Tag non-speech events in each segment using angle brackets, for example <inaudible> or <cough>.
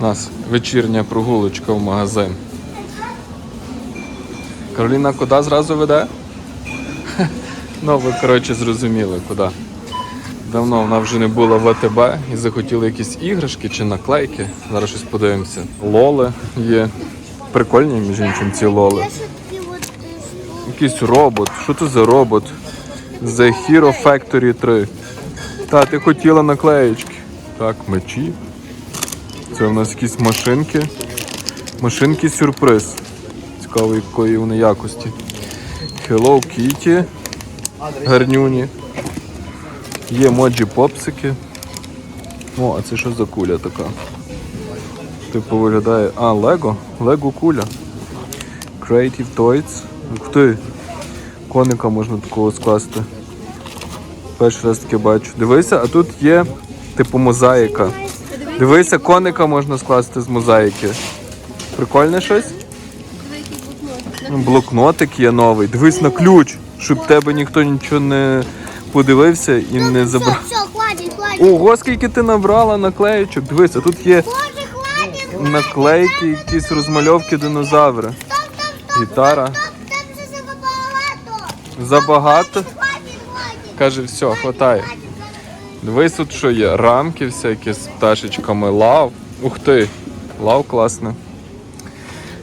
У нас вечірня прогулочка в магазин. Кароліна куди зразу веде? <laughs> Ну, ви, коротше, зрозуміли, куди. Давно вона вже не була в АТБ і захотіла якісь іграшки чи наклейки. Зараз щось подивимося. Лоли є. Прикольні, між іншим, ці лоли. Якийсь робот. Що це за робот? The Hero Factory 3. Та, ти хотіла наклеєчки. Так, мечі. Це у нас якісь машинки. Машинки сюрприз. Цікаво, якої вони якості. Hello Kitty. Гарнюні. Є моджі попсики. О, а це що за куля така? Типу виглядає. А, Лего? Лего куля. Creative Toys. Ух ти! Коника можна такого скласти. Перший раз таке бачу. Дивися, а тут є типу мозаїка. Дивися, коника можна скласти з мозаїки. Прикольне щось? Блокнотик є новий. Дивись на ключ, щоб тебе ніхто нічого не подивився і не забрав. Все, все. Ого, скільки ти набрала наклеєчок. Дивися, тут є Боже, наклейки, якісь розмальовки динозаври. Стоп, стоп, стоп. Гітара. Стоп, там вже забагато. Забагато. Каже, все, хватає. Дивись тут що є. Рамки всякі з пташечками. Лав. Ух ти. Лав класне.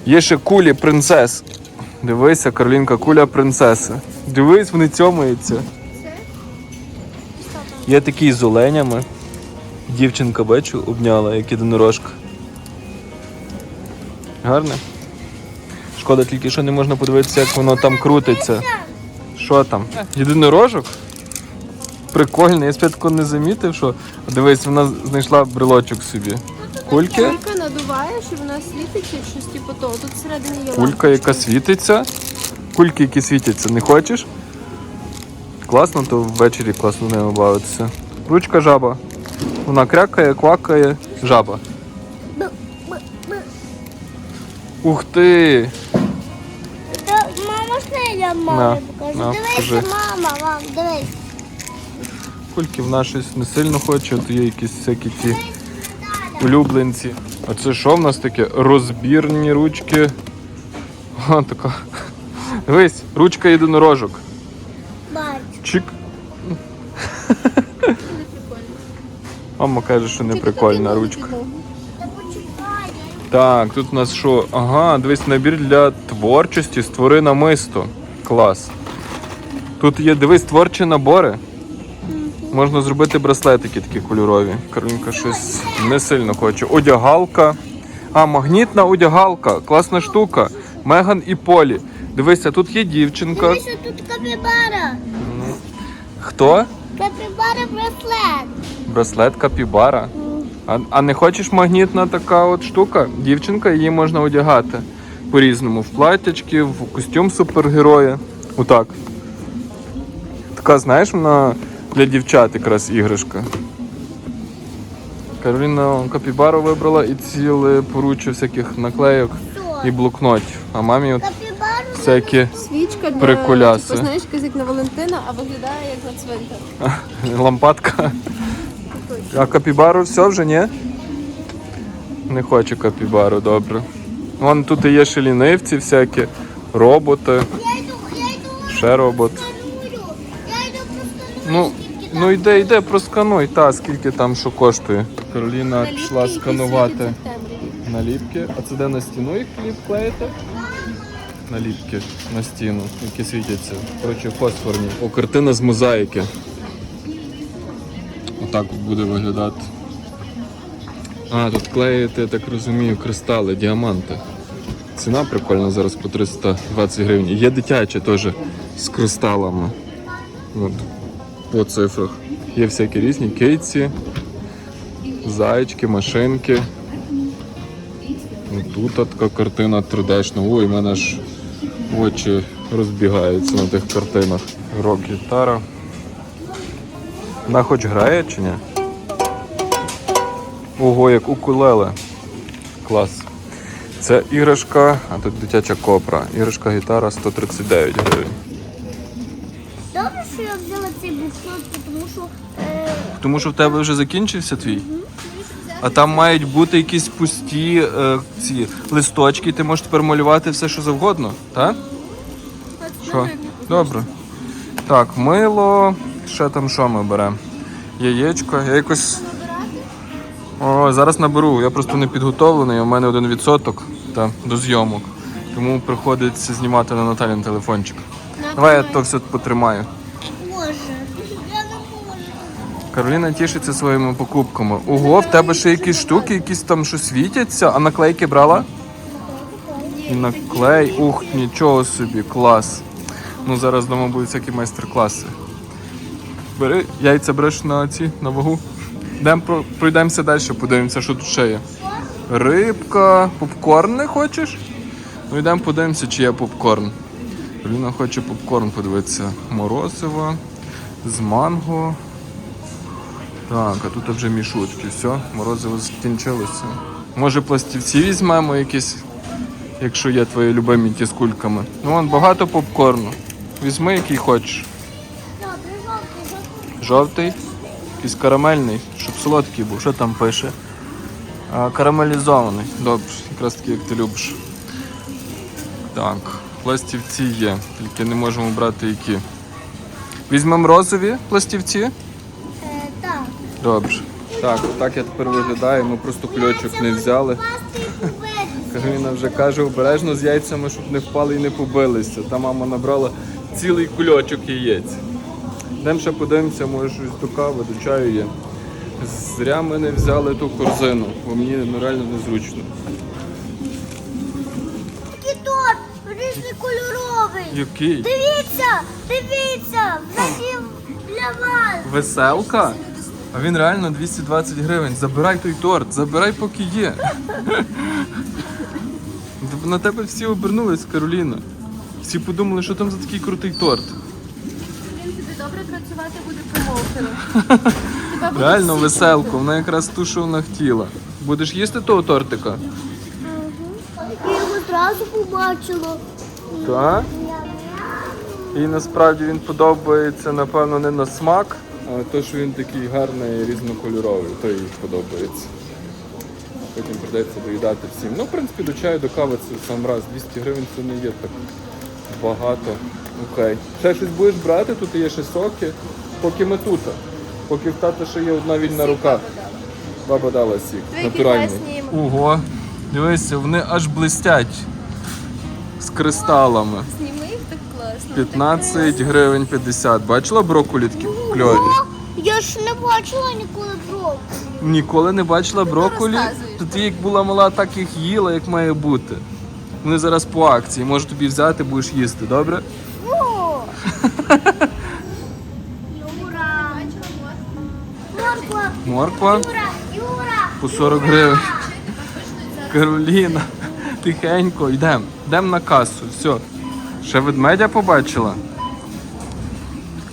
Є ще кулі принцес. Дивися, Карлінка, куля принцеси. Дивись, вони цьомаються. Є такі з оленями. Дівчинка, бачу, обняла, як єдинорожка. Гарне. Шкода тільки, що не можна подивитися, як воно там крутиться. Що там? Єдинорожок? Прикольно, я спочатку не замітив, що. Дивись, вона знайшла брелочок собі. Кульки? Кулька надуваєш і вона світить чи щось типу того. Тут всередині є Кулька, лампочка. яка світиться. Кульки, які світяться, не хочеш? Класно, то ввечері класно нею бавитися. Ручка жаба. Вона крякає, квакає, жаба. Ух ти! Мама, що я На, мамі покажу? на, Дивись, покажи. мама, мам, дивись. Кульки вона щось не сильно хоче, от є якісь всякі ті улюбленці. А це що в нас таке? Розбірні ручки. О, така. Дивись, ручка єдинорожок. Чик. Мама каже, що не прикольна ручка. Так, тут у нас що? Ага, дивись, набір для творчості, створи намисто. Клас. Тут є, дивись, творчі набори. Можна зробити браслетики такі кольорові. Каролінка щось не сильно хоче. Одягалка. А, магнітна одягалка. Класна штука. Меган і Полі. Дивися, тут є дівчинка. Дивися, тут капібара. Хто? Капібара браслет. Браслет капібара. А, а не хочеш магнітна така от штука? Дівчинка, її можна одягати по-різному. В платтячки, в костюм супергероя. Отак. Така, знаєш, вона для дівчат якраз іграшка. Кароліна капібару вибрала і ціле поруччя всяких наклейок і блокнотів. А мамі от всякі Свічка для Приколяси. типу, знаєш, як на Валентина, а виглядає як на цвинтар. <laughs> лампадка. А капібару все вже ні? Не хочу капібару, добре. Вон тут і є ще лінивці всякі, роботи, Я йду, я йду ще робот. Ну, ну йде, йде, проскануй, та скільки там що коштує. Кароліна пішла сканувати наліпки. А це де на стіну їх кліп клеїти? Наліпки на стіну, які світяться. Коротше, фосфорні. О, картина з мозаїки. Отак буде виглядати. А, тут клеїти, я так розумію, кристали, діаманти. Ціна прикольна зараз по 320 гривень. Є дитяче теж з кристалами. От, по цифрах. Є всякі різні кейці, зайчики, машинки. Тут така картина 3D-шна. Ой, в мене ж очі розбігаються на тих картинах. Рок-гітара. Вона хоч грає чи ні? Ого, як укулеле. Клас. Це іграшка, а тут дитяча копра. Іграшка гітара 139 гривень. Що я взяла цей блокнот, тому що е, Тому що в тебе вже закінчився твій? А там мають бути якісь пусті е, ці листочки, ти можеш тепер малювати все, що завгодно, так? Що? Добре. Так, мило. Ще там що ми беремо? Яєчко. Я якось. О, зараз наберу. Я просто не підготовлений, у мене один відсоток та, до зйомок. Тому приходиться знімати на Наталін телефончик. Давай я то все потримаю. Боже, я не можу. Кароліна тішиться своїми покупками. Ого, в тебе ще якісь штуки, якісь там що світяться, а наклейки брала? І наклей, ух, нічого собі, клас. Ну зараз вдома будуть всякі майстер-класи. Бери, яйця береш на ці, на вагу. Йдемо про- пройдемося далі, подивимося, що тут ще є. Рибка, попкорн не хочеш? Ну йдемо подивимося, чи є попкорн. Кароліна хоче попкорн подивитися. Морозиво з манго. Так, а тут вже мішутки. Все, морозиво закінчилося. Може пластівці візьмемо якісь, якщо є твої любимі ті з кульками. Ну вон багато попкорну. Візьми, який хочеш. Жовтий, якийсь карамельний, щоб солодкий був. Що там пише? А, карамелізований. Добре, якраз таки, як ти любиш. Так, пластівці є, тільки не можемо брати які. Візьмемо розові пластівці. Так. Добре. Так, отак я тепер виглядаю. Ми просто кульочок не взяли. Кароліна вже каже, обережно з яйцями, щоб не впали і не побилися. Та мама набрала цілий кульочок яєць. Йдемо ще подивимося, може щось до кави, до чаю є. Зря ми не взяли ту корзину, бо мені ну, реально незручно. Такий торт, різнокольоровий. Який? Дивіться, дивіться, для вас. Веселка? А він реально 220 гривень. Забирай той торт, забирай поки є. На тебе всі обернулись, Кароліна. Всі подумали, що там за такий крутий торт. Він тобі добре працювати буде промоутером. Реально веселку, вона якраз ту, що вона хотіла. Будеш їсти того тортика? Я його одразу побачила. Так. І насправді він подобається, напевно, не на смак, а то, що він такий гарний і різнокольоровий, то їй подобається. Потім прийдеться доїдати всім. Ну, в принципі, до чаю, до кави це сам раз. 200 гривень це не є так багато. Окей. Ще щось будеш брати, тут є ще соки, поки ми тут. Поки в тата ще є одна вільна рука. Баба дала сік. Натуральний. Ого, дивися, вони аж блистять з кристалами. Класно. 15 гривень 50. Бачила брокколі такі кльові? Я ж не бачила ніколи брокколі. Ніколи не бачила брокколі. То ти як була мала, так їх їла, як має бути. Вони зараз по акції. Можу тобі взяти, будеш їсти, добре? О! <laughs> Юра! Морква! Морква Юра! Юра! по 40 гривень. Кароліна, тихенько, йдемо. Йдемо на касу. Все. Ще ведмедя побачила.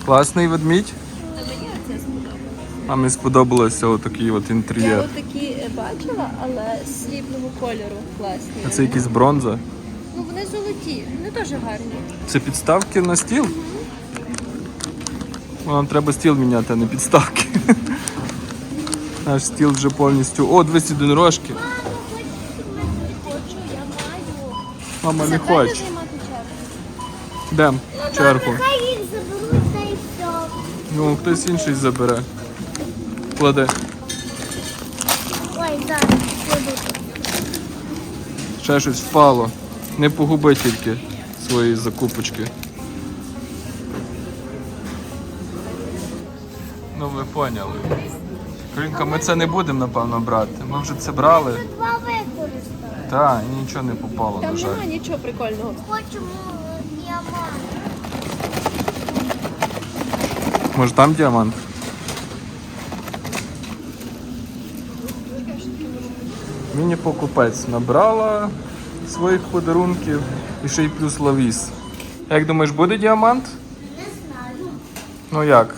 Класний ведмідь. Та мені сподобалося. А мені сподобалося отакий от Я інтер'єр. отакі е, бачила, але срібного кольору класні. А це якісь бронза. Ну вони золоті, вони теж гарні. Це підставки на стіл? Ну, Нам треба стіл міняти, а не підставки. <laughs> Наш стіл вже повністю. О, 200 донорожки. Хочу, я маю. Мама не хоче. Займати чергу. Хай їх заберуть та й все. Ну, хтось інший забере. Кладе. Ой, зараз. Ще щось впало. Не погуби тільки свої закупочки. Ну ви поняли. Кринка, ми це не будемо, напевно, брати. Ми вже це брали. Два використали. Та, і нічого не попало, Там на жаль. нема нічого прикольного. Хочемо. Може там діамант? Міні-покупець набрала своїх подарунків і ще й плюс лавіс. Як думаєш, буде діамант? Не знаю. Ну як?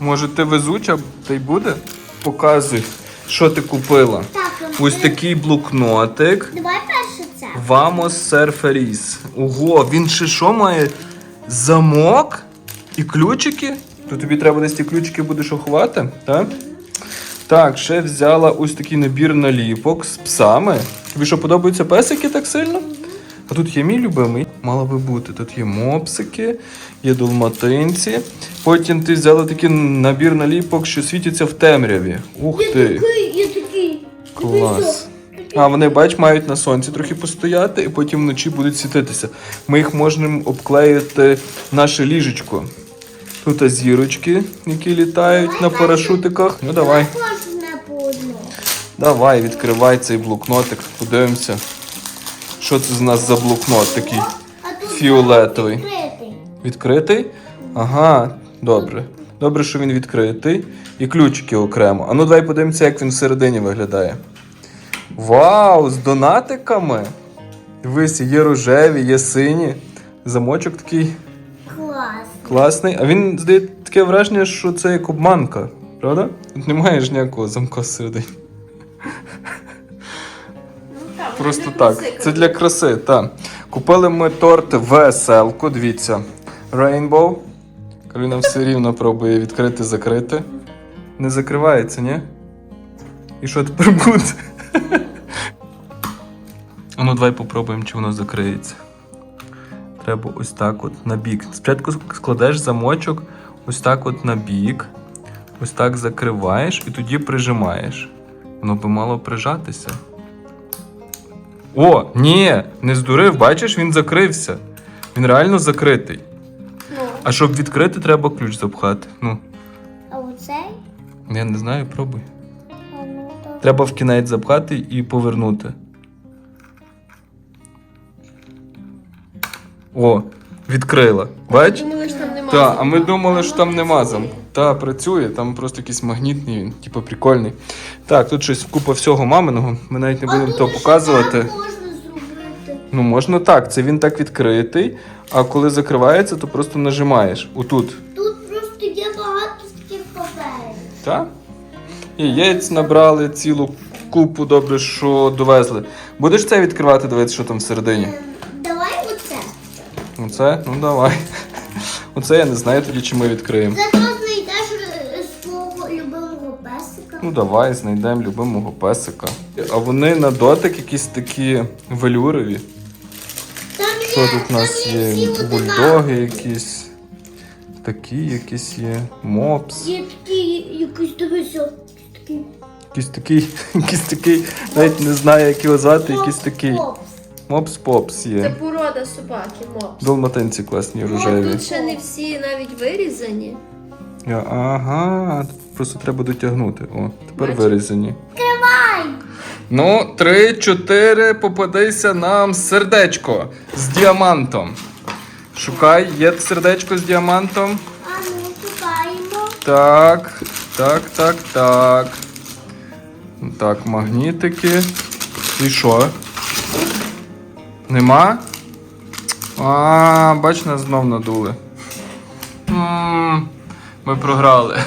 Може ти везуча, та й буде? Показуй, що ти купила. Так, Ось такий блокнотик. давай Vamos Surferis. Ого, він ще що має? Замок і ключики? То тобі треба десь ті ключики будеш оховати, так? Так, ще взяла ось такий набір наліпок з псами. Тобі що подобаються песики так сильно? А тут є мій любимий, мало би бути. Тут є мопсики, є долматинці. Потім ти взяла такий набір наліпок, що світяться в темряві. Ух ти! Такий, я такий. Клас. А вони, бач, мають на сонці трохи постояти і потім вночі будуть світитися. Ми їх можемо обклеїти наше ліжечко. Тут зірочки, які літають на парашутиках. Ну давай. Давай, відкривай цей блокнотик, подивимося. Що це з нас за блокнот такий? Фіолетовий. Відкритий? Ага, добре. Добре, що він відкритий. І ключики окремо. А ну давай подивимося, як він всередині виглядає. Вау, з донатиками. Дивись, є рожеві, є сині. Замочок такий Клас. класний. А він здає таке враження, що це як обманка, правда? Тут немає ж ніякого замка всередині. Просто так. Це для краси, так. Купили ми торт веселку, дивіться. Rainbow. Кароліна все рівно пробує відкрити, закрити. Не закривається, ні? І що тепер буде? А ну давай попробуємо, чи воно закриється. Треба ось так от на бік. Спочатку складеш замочок ось так от на бік. Ось так закриваєш і тоді прижимаєш. Воно би мало прижатися. О, ні, не здурив, бачиш, він закрився. Він реально закритий. Ну, А щоб відкрити, треба ключ запхати. Ну, А оцей? я не знаю, пробуй. Треба в кінець запхати і повернути. О, відкрила. Бач? думали, що там немає. Так, а ми думали, що там нема замку. Та, працює, там просто якийсь магнітний, він, типу, прикольний. Так, тут щось купа всього маминого. Ми навіть не будемо то показувати. можна зробити. Ну, можна так, це він так відкритий, а коли закривається, то просто нажимаєш. Отут. Тут просто є багато таких паперів. Так? І яєць набрали цілу купу, добре, що довезли. Будеш це відкривати, дивитися, що там всередині? Ем, Давай оце. Оце? Ну давай. Оце я не знаю тоді, чи ми відкриємо. Зато знайдеш е, свого любимого песика. Ну давай, знайдемо любимого песика. А вони на дотик якісь такі велюрові. Там Що є, тут у нас там є? всі одинакові. Бульдоги якісь. Такі якісь є. Мопс. Є такі, якийсь дивися, такий. Якийсь такий, <laughs> якийсь такий, навіть не знаю, як його звати, якийсь такий. Мопс Попс Це є. порода собаки, мопс. Долматинці класні, Ну, рожеві. тут ще не всі навіть вирізані. Я- Ага, тут просто треба дотягнути. О, тепер Бачиш? вирізані. Тривай! Ну, три, чотири, попадися нам сердечко з діамантом. Шукай, є сердечко з діамантом. А ну, шукаємо. Так, так, так, так. Так, магнітики. І що? Нема? А, бач, нас знов надули. М, Ми програли.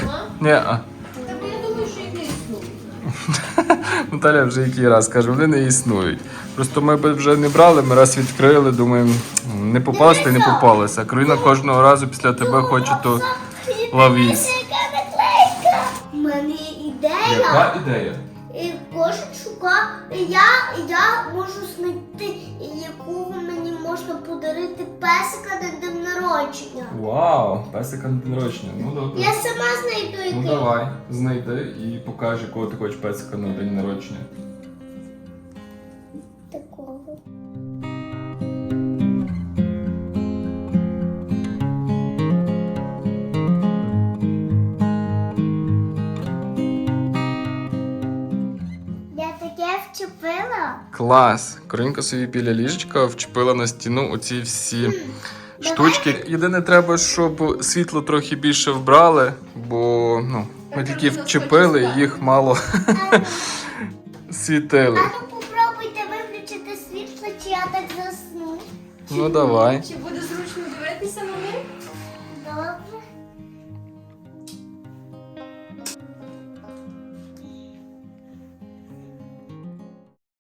Ні. Так я думаю, що їх не існує. <laughs> Наталя вже який раз каже, вони не існують. Просто ми б вже не брали, ми раз відкрили, думаємо, не попалося, не попалося. А кожного разу після тебе хоче то лавісь. Ідея. ідея? І кожен шукав. Я, я можу знайти, якого мені можна подарити песика на день народження. Вау, песика на день народження. Ну добре. Я сама знайду який. Ну давай, знайди і покажи, кого ти хочеш песика на день народження. Клас! Корінька собі біля ліжечка вчепила на стіну оці всі штучки. Єдине треба, щоб світло трохи більше вбрали, бо ну, ми тільки вчепили, їх мало <laughs> світили. Ну попробуйте виключити світло, чи я так засну. Ну давай. Чи буде